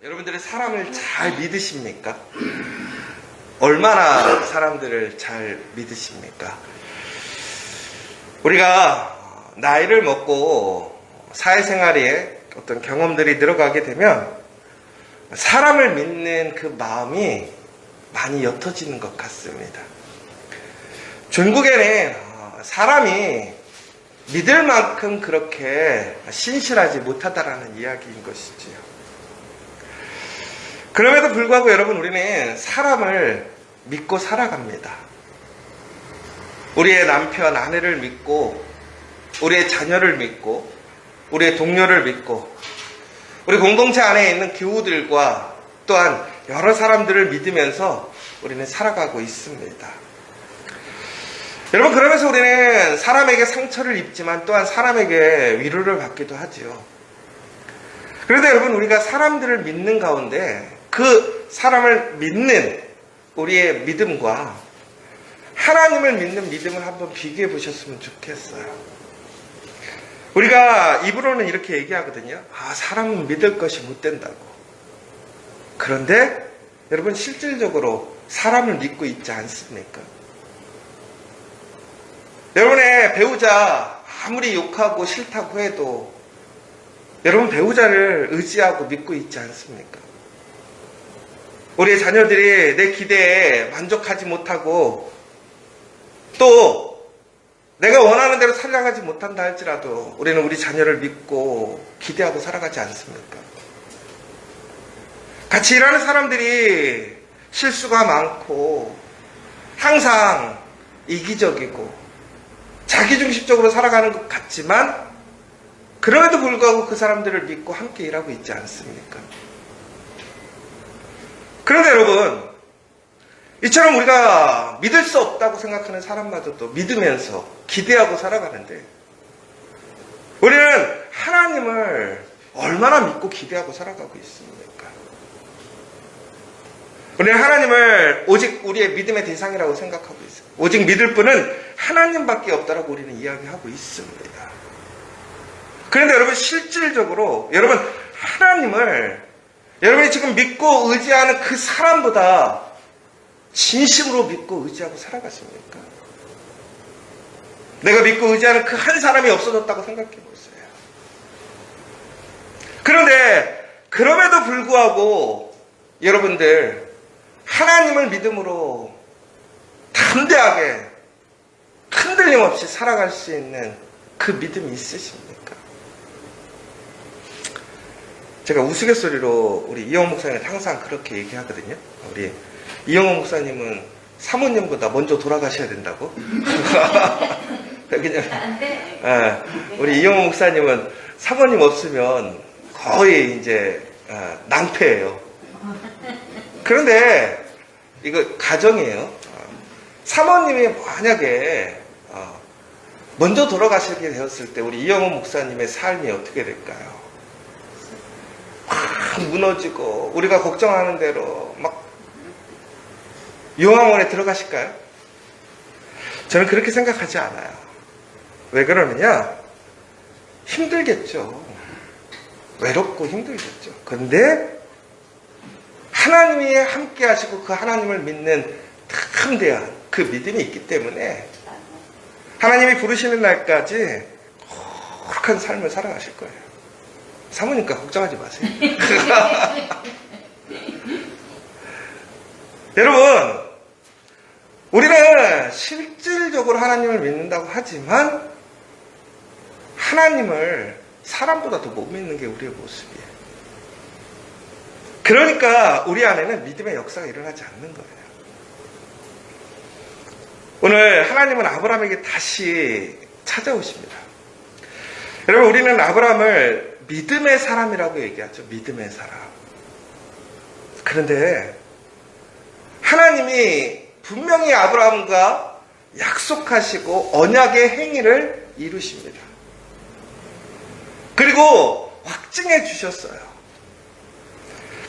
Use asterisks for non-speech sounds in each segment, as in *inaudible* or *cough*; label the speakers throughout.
Speaker 1: 여러분들이 사람을 잘 믿으십니까? 얼마나 사람들을 잘 믿으십니까? 우리가 나이를 먹고 사회생활에 어떤 경험들이 늘어가게 되면 사람을 믿는 그 마음이 많이 옅어지는 것 같습니다. 중국에는 어, 사람이 믿을 만큼 그렇게 신실하지 못하다라는 이야기인 것이지요. 그럼에도 불구하고 여러분 우리는 사람을 믿고 살아갑니다. 우리의 남편, 아내를 믿고 우리의 자녀를 믿고 우리의 동료를 믿고 우리 공동체 안에 있는 교우들과 또한 여러 사람들을 믿으면서 우리는 살아가고 있습니다. 여러분 그러면서 우리는 사람에게 상처를 입지만 또한 사람에게 위로를 받기도 하지요. 그런데 여러분 우리가 사람들을 믿는 가운데 그 사람을 믿는 우리의 믿음과 하나님을 믿는 믿음을 한번 비교해 보셨으면 좋겠어요. 우리가 입으로는 이렇게 얘기하거든요. 아, 사람은 믿을 것이 못 된다고. 그런데 여러분 실질적으로 사람을 믿고 있지 않습니까? 여러분의 배우자 아무리 욕하고 싫다고 해도 여러분 배우자를 의지하고 믿고 있지 않습니까? 우리의 자녀들이 내 기대에 만족하지 못하고 또 내가 원하는 대로 살아가지 못한다 할지라도 우리는 우리 자녀를 믿고 기대하고 살아가지 않습니까? 같이 일하는 사람들이 실수가 많고 항상 이기적이고 자기중심적으로 살아가는 것 같지만 그럼에도 불구하고 그 사람들을 믿고 함께 일하고 있지 않습니까? 그런데 여러분, 이처럼 우리가 믿을 수 없다고 생각하는 사람마저도 믿으면서 기대하고 살아가는데, 우리는 하나님을 얼마나 믿고 기대하고 살아가고 있습니까? 우리는 하나님을 오직 우리의 믿음의 대상이라고 생각하고 있어요. 오직 믿을 분은 하나님밖에 없다라고 우리는 이야기하고 있습니다. 그런데 여러분 실질적으로 여러분 하나님을 여러분이 지금 믿고 의지하는 그 사람보다 진심으로 믿고 의지하고 살아가십니까? 내가 믿고 의지하는 그 한 사람이 없어졌다고 생각해 보세요. 그런데 그럼에도 불구하고 여러분들 하나님을 믿음으로 담대하게 흔들림 없이 살아갈 수 있는 그 믿음이 있으십니까? 제가 우스갯소리로 우리 이영 목사님 항상 그렇게 얘기하거든요. 우리 이영호 목사님은 사모님보다 먼저 돌아가셔야 된다고. *laughs* 왜냐면
Speaker 2: 안 돼.
Speaker 1: 예, 우리 이영호 목사님은 사모님 없으면 거의 이제 어, 낭패예요. 그런데 이거 가정이에요. 어, 사모님이 만약에 어, 먼저 돌아가시게 되었을 때 우리 이영호 목사님의 삶이 어떻게 될까요? 막 무너지고 우리가 걱정하는 대로 막 용암원에 들어가실까요? 저는 그렇게 생각하지 않아요. 왜 그러느냐? 힘들겠죠. 외롭고 힘들겠죠. 근데 하나님이 함께 하시고 그 하나님을 믿는 담대한 그 믿음이 있기 때문에 하나님이 부르시는 날까지 거룩한 삶을 살아가실 거예요. 사모님과 걱정하지 마세요. *laughs* 여러분, 우리는 실질적으로 하나님을 믿는다고 하지만 하나님을 사람보다 더 못 믿는 게 우리의 모습이에요. 그러니까 우리 안에는 믿음의 역사가 일어나지 않는 거예요. 오늘 하나님은 아브라함에게 다시 찾아오십니다. 여러분, 우리는 아브라함을 믿음의 사람이라고 얘기하죠. 믿음의 사람. 그런데 하나님이 분명히 아브라함과 약속하시고 언약의 행위를 이루십니다. 그리고 확증해 주셨어요.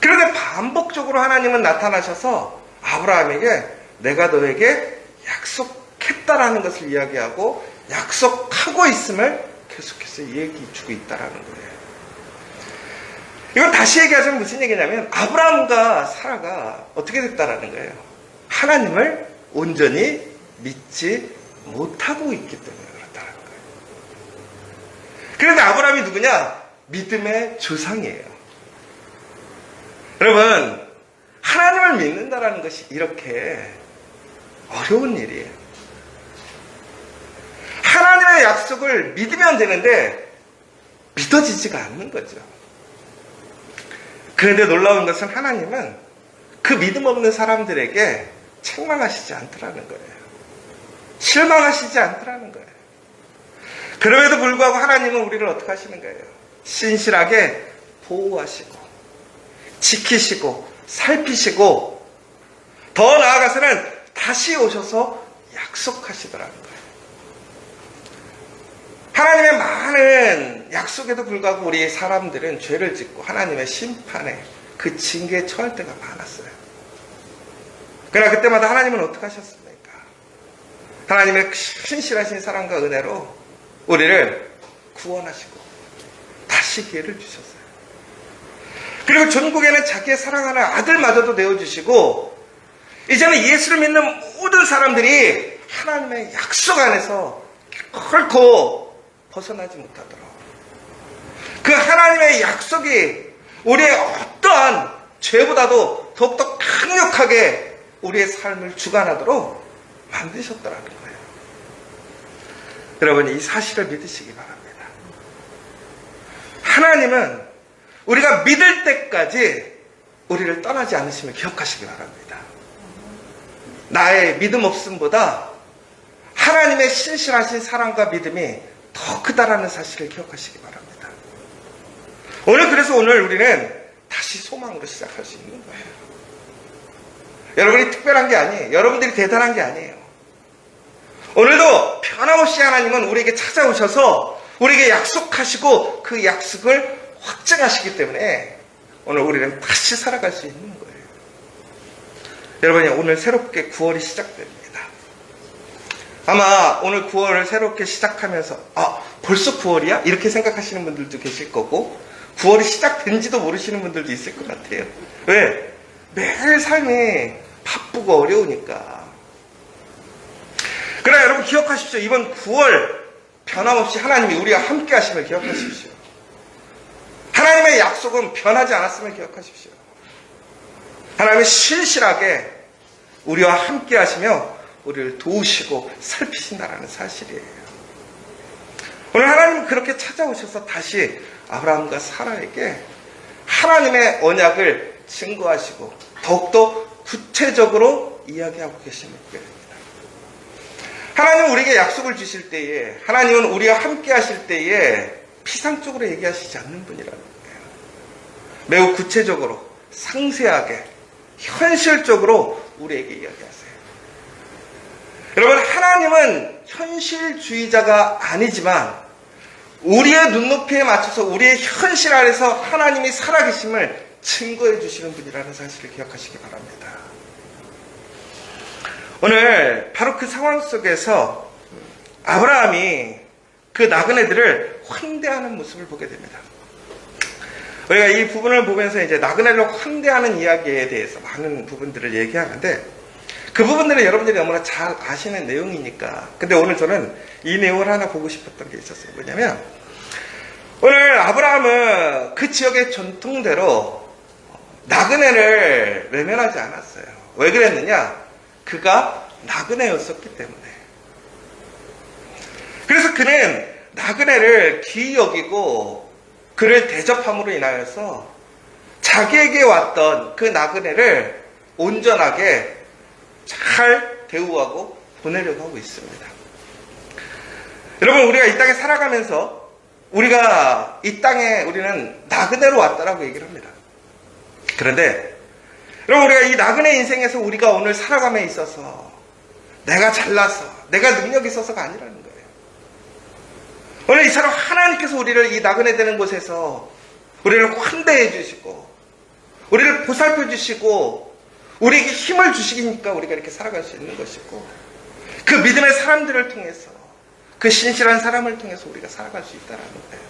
Speaker 1: 그런데 반복적으로 하나님은 나타나셔서 아브라함에게 내가 너에게 약속했다라는 것을 이야기하고 약속하고 있음을 계속해서 얘기 주고 있다라는 거예요. 이건 다시 얘기하자면 무슨 얘기냐면 아브라함과 사라가 어떻게 됐다라는 거예요. 하나님을 온전히 믿지 못하고 있기 때문에 그렇다는 거예요. 그런데 아브라함이 누구냐? 믿음의 조상이에요. 여러분, 하나님을 믿는다라는 것이 이렇게 어려운 일이에요. 하나님의 약속을 믿으면 되는데 믿어지지가 않는 거죠. 그런데 놀라운 것은 하나님은 그 믿음 없는 사람들에게 책망하시지 않더라는 거예요. 실망하시지 않더라는 거예요. 그럼에도 불구하고 하나님은 우리를 어떻게 하시는 거예요? 신실하게 보호하시고, 지키시고, 살피시고, 더 나아가서는 다시 오셔서 약속하시더라는 거예요. 하나님의 많은 약속에도 불구하고 우리 사람들은 죄를 짓고 하나님의 심판에 그 징계에 처할 때가 많았어요. 그러나 그때마다 하나님은 어떻게 하셨습니까? 하나님의 신실하신 사랑과 은혜로 우리를 구원하시고 다시 기회를 주셨어요. 그리고 전국에는 자기의 사랑하는 아들마저도 내어주시고 이제는 예수를 믿는 모든 사람들이 하나님의 약속 안에서 결코 벗어나지 못하도록 그 하나님의 약속이 우리의 어떠한 죄보다도 더욱더 강력하게 우리의 삶을 주관하도록 만드셨더라는 거예요. 여러분 이 사실을 믿으시기 바랍니다. 하나님은 우리가 믿을 때까지 우리를 떠나지 않으시면 기억하시기 바랍니다. 나의 믿음 없음보다 하나님의 신실하신 사랑과 믿음이 더 크다라는 사실을 기억하시기 바랍니다. 오늘 그래서 오늘 우리는 다시 소망으로 시작할 수 있는 거예요. 여러분이 특별한 게 아니에요. 여러분들이 대단한 게 아니에요. 오늘도 변함없이 하나님은 우리에게 찾아오셔서 우리에게 약속하시고 그 약속을 확증하시기 때문에 오늘 우리는 다시 살아갈 수 있는 거예요. 여러분이 오늘 새롭게 9월이 시작됩니다. 아마 오늘 9월을 새롭게 시작하면서 아 벌써 9월이야? 이렇게 생각하시는 분들도 계실 거고 9월이 시작된지도 모르시는 분들도 있을 것 같아요. 왜? 매일 삶이 바쁘고 어려우니까. 그러나 여러분 기억하십시오. 이번 9월 변함없이 하나님이 우리와 함께 하심을 기억하십시오. 하나님의 약속은 변하지 않았음을 기억하십시오. 하나님은 신실하게 우리와 함께 하시며 우리를 도우시고 살피신다라는 사실이에요. 오늘 하나님은 그렇게 찾아오셔서 다시 아브라함과 사라에게 하나님의 언약을 증거하시고 더욱더 구체적으로 이야기하고 계시는 거예요. 하나님은 우리에게 약속을 주실 때에 하나님은 우리와 함께 하실 때에 피상적으로 얘기하시지 않는 분이라는 거예요. 매우 구체적으로 상세하게 현실적으로 우리에게 이야기하세요. 하나님은 현실주의자가 아니지만 우리의 눈높이에 맞춰서 우리의 현실 아래서 하나님이 살아계심을 증거해 주시는 분이라는 사실을 기억하시기 바랍니다. 오늘 바로 그 상황 속에서 아브라함이 그 나그네들을 환대하는 모습을 보게 됩니다. 우리가 이 부분을 보면서 이제 나그네를 환대하는 이야기에 대해서 많은 부분들을 얘기하는데 그 부분들은 여러분들이 너무나 잘 아시는 내용이니까. 근데 오늘 저는 이 내용을 하나 보고 싶었던 게 있었어요. 뭐냐면 오늘 아브라함은 그 지역의 전통대로 나그네를 외면하지 않았어요. 왜 그랬느냐? 그가 나그네였었기 때문에. 그래서 그는 나그네를 기이 여기고 그를 대접함으로 인하여서 자기에게 왔던 그 나그네를 온전하게 잘 대우하고 보내려고 하고 있습니다. 여러분, 우리가 이 땅에 살아가면서 우리가 이 땅에 우리는 나그네로 왔다라고 얘기를 합니다. 그런데 여러분, 우리가 이 나그네 인생에서 우리가 오늘 살아감에 있어서 내가 잘나서, 내가 능력이 있어서가 아니라는 거예요. 오늘 이처럼 하나님께서 우리를 이 나그네 되는 곳에서 우리를 환대해 주시고, 우리를 보살펴 주시고, 우리에게 힘을 주시니까 우리가 이렇게 살아갈 수 있는 것이고, 그 믿음의 사람들을 통해서, 그 신실한 사람을 통해서 우리가 살아갈 수 있다는 거예요.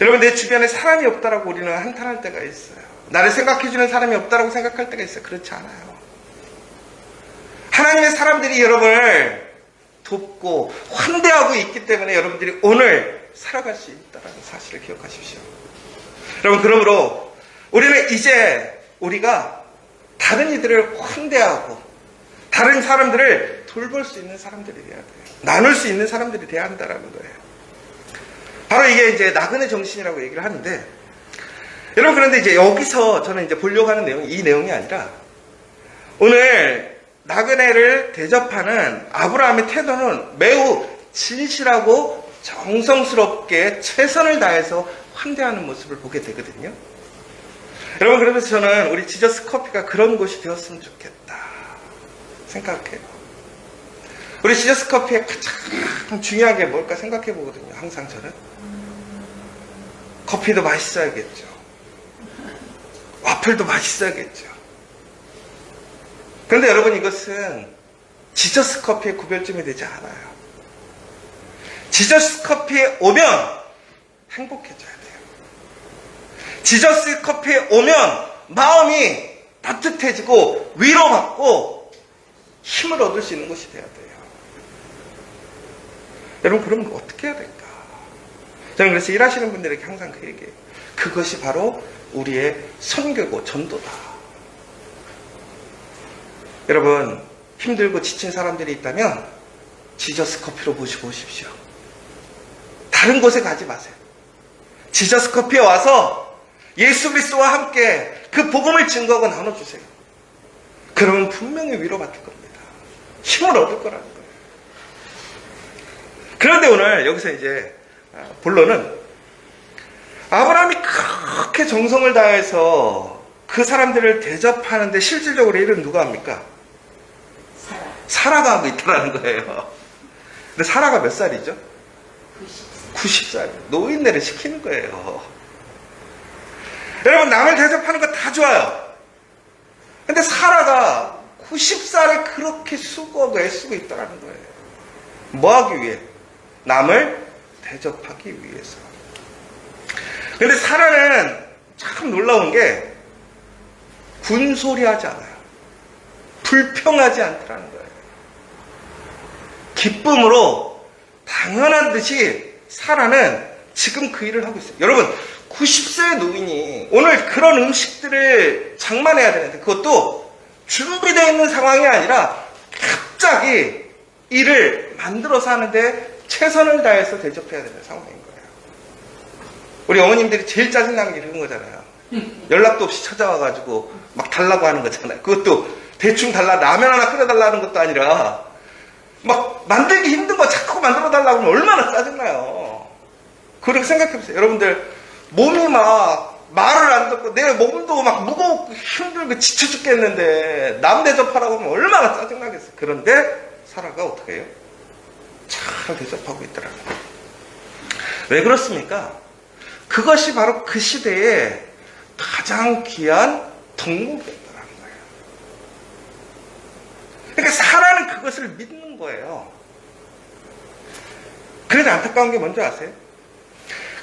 Speaker 1: 여러분 내 주변에 사람이 없다라고 우리는 한탄할 때가 있어요. 나를 생각해주는 사람이 없다라고 생각할 때가 있어요. 그렇지 않아요. 하나님의 사람들이 여러분을 돕고 환대하고 있기 때문에 여러분들이 오늘 살아갈 수 있다는 사실을 기억하십시오. 여러분 그러므로 우리는 이제 우리가 다른 이들을 환대하고 다른 사람들을 돌볼 수 있는 사람들이 돼야 돼요. 나눌 수 있는 사람들이 돼야 한다는 거예요. 바로 이게 이제 나그네 정신이라고 얘기를 하는데 여러분 그런데 이제 여기서 저는 이제 보려고 하는 내용이 이 내용이 아니라 오늘 나그네를 대접하는 아브라함의 태도는 매우 진실하고 정성스럽게 최선을 다해서 환대하는 모습을 보게 되거든요. 여러분 그래서 저는 우리 지저스 커피가 그런 곳이 되었으면 좋겠다 생각해요. 우리 지저스 커피의 가장 중요한 게 뭘까 생각해 보거든요. 항상 저는 커피도 맛있어야겠죠. 와플도 맛있어야겠죠. 그런데 여러분 이것은 지저스 커피의 구별점이 되지 않아요. 지저스 커피에 오면 행복해져야 돼요. 지저스 커피에 오면 마음이 따뜻해지고 위로받고 힘을 얻을 수 있는 것이 돼야 돼요. 여러분 그럼 어떻게 해야 될까? 저는 그래서 일하시는 분들에게 항상 그 얘기해요. 그것이 바로 우리의 선교고 전도다. 여러분 힘들고 지친 사람들이 있다면 지저스 커피로 모시고 오십시오. 다른 곳에 가지 마세요. 지저스 커피에 와서 예수 그리스도와 함께 그 복음을 증거하고 나눠주세요. 그러면 분명히 위로받을 겁니다. 힘을 얻을 거라는 거예요. 그런데 오늘 여기서 이제 아, 본론은 아브라함이 그렇게 정성을 다해서 그 사람들을 대접하는데 실질적으로 일은 누가 합니까?
Speaker 2: 살아.
Speaker 1: 사라 가 하고 있다는 거예요. 근데 사라가 몇 살이죠?
Speaker 2: 90세.
Speaker 1: 90살. 노인네를 시키는 거예요. 여러분, 남을 대접하는 거 다 좋아요. 근데 사라가 90살을 그렇게 수고하고 애쓰고 있다는 거예요. 뭐 하기 위해? 남을 대접하기 위해서. 근데 사라는 참 놀라운 게 군소리 하지 않아요. 불평하지 않더라는 거예요. 기쁨으로 당연한 듯이 사라는 지금 그 일을 하고 있어요. 여러분, 90세의 노인이 오늘 그런 음식들을 장만해야 되는데 그것도 준비되어 있는 상황이 아니라 갑자기 일을 만들어서 하는데 최선을 다해서 대접해야 되는 상황인 거예요. 우리 어머님들이 제일 짜증나는 게 그런 거잖아요. 연락도 없이 찾아와가지고 막 달라고 하는 거잖아요. 그것도 대충 달라, 라면 하나 끓여달라는 것도 아니라 막 만들기 힘든 거 자꾸 만들어 달라고 하면 얼마나 짜증나요. 그렇게 생각해보세요. 여러분들 몸이 막 말을 안 듣고 내 몸도 막 무겁고 힘들고 지쳐 죽겠는데 남 대접하라고 하면 얼마나 짜증나겠어요. 그런데 사라가 어떻게 해요? 잘 대접하고 있더라고요. 왜 그렇습니까? 그것이 바로 그 시대에 가장 귀한 덕목이었다는 거예요. 그러니까 사라는 그것을 믿는 거예요. 그런데 안타까운 게 뭔지 아세요?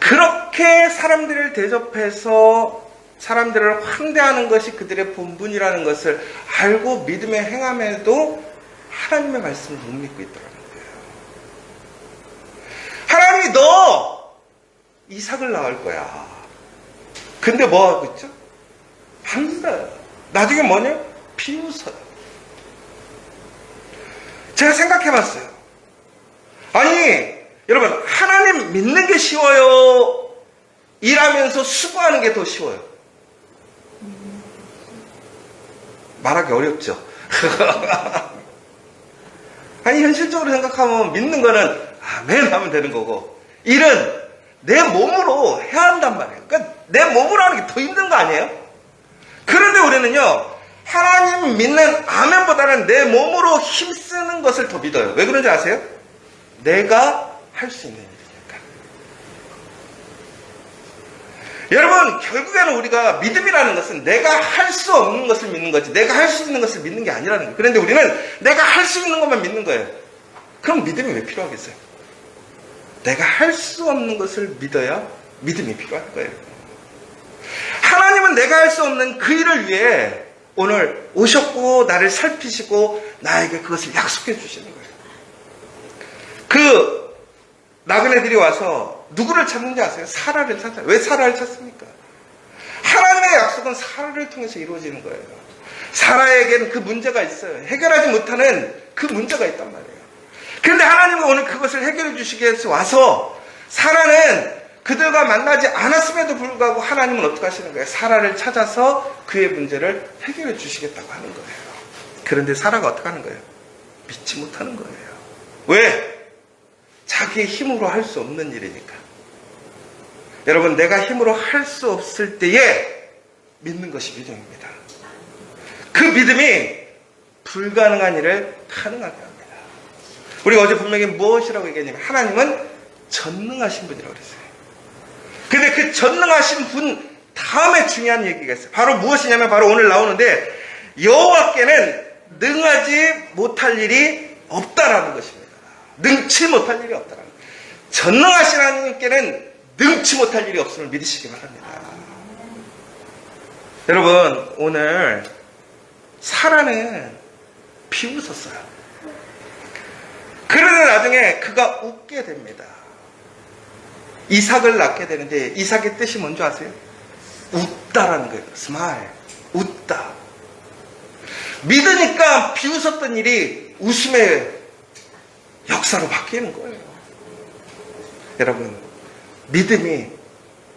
Speaker 1: 그렇게 사람들을 대접해서 사람들을 환대하는 것이 그들의 본분이라는 것을 알고 믿음에 행함에도 하나님의 말씀을 못 믿고 있더라는 거예요. 하나님이 너 이삭을 낳을 거야. 근데 뭐 하고 있죠? 한다. 나중에 뭐냐? 비웃어요. 제가 생각해 봤어요. 아니, 여러분, 하나님 믿는 게 쉬워요? 일하면서 수고하는 게 더 쉬워요? 말하기 어렵죠? *laughs* 아니, 현실적으로 생각하면 믿는 거는 아멘 하면 되는 거고, 일은 내 몸으로 해야 한단 말이에요. 그러니까 내 몸으로 하는 게 더 힘든 거 아니에요? 그런데 우리는요, 하나님 믿는 아멘보다는 내 몸으로 힘쓰는 것을 더 믿어요. 왜 그런지 아세요? 내가 할 수 있는 일이니까. 여러분, 결국에는 우리가 믿음이라는 것은 내가 할 수 없는 것을 믿는 거지, 내가 할 수 있는 것을 믿는 게 아니라는 거예요. 그런데 우리는 내가 할 수 있는 것만 믿는 거예요. 그럼 믿음이 왜 필요하겠어요? 내가 할 수 없는 것을 믿어야 믿음이 필요한 거예요. 하나님은 내가 할 수 없는 그 일을 위해 오늘 오셨고 나를 살피시고 나에게 그것을 약속해 주시는 거예요. 그 나그네들이 와서 누구를 찾는지 아세요? 사라를 찾아요. 왜 사라를 찾습니까? 하나님의 약속은 사라를 통해서 이루어지는 거예요. 사라에게는 그 문제가 있어요. 해결하지 못하는 그 문제가 있단 말이에요. 그런데 하나님은 오늘 그것을 해결해 주시기 위해서 와서 사라는 그들과 만나지 않았음에도 불구하고 하나님은 어떻게 하시는 거예요? 사라를 찾아서 그의 문제를 해결해 주시겠다고 하는 거예요. 그런데 사라가 어떻게 하는 거예요? 믿지 못하는 거예요. 왜? 자기의 힘으로 할 수 없는 일이니까. 여러분, 내가 힘으로 할 수 없을 때에 믿는 것이 믿음입니다. 그 믿음이 불가능한 일을 가능하게 합니다. 우리가 어제 분명히 무엇이라고 얘기했냐면 하나님은 전능하신 분이라고 그랬어요. 근데 그 전능하신 분 다음에 중요한 얘기가 있어요. 바로 무엇이냐면 바로 오늘 나오는데 여호와께는 능하지 못할 일이 없다라는 것입니다. 능치 못할 일이 거예요. 전능하신 하나님께는 능치 못할 일이 없음을 믿으시기 바랍니다. 여러분 오늘 사라는 비웃었어요. 그러는 나중에 그가 웃게 됩니다. 이삭을 낳게 되는데 이삭의 뜻이 뭔지 아세요? 웃다라는 거예요. 스마일. 웃다. 믿으니까 비웃었던 일이 웃음의 역사로 바뀌는 거예요. 여러분, 믿음이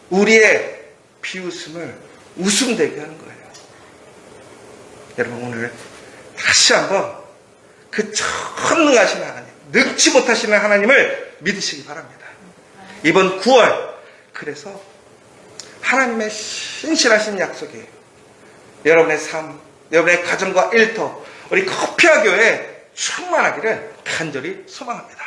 Speaker 1: 우리의 비웃음을 웃음 되게 하는 거예요. 여러분, 오늘 다시 한번 그 전능하신 하나님, 능치 못하시는 하나님을 믿으시기 바랍니다. 이번 9월, 그래서 하나님의 신실하신 약속이 여러분의 삶, 여러분의 가정과 일터, 우리 커피와 교회 충만하기를 간절히 소망합니다.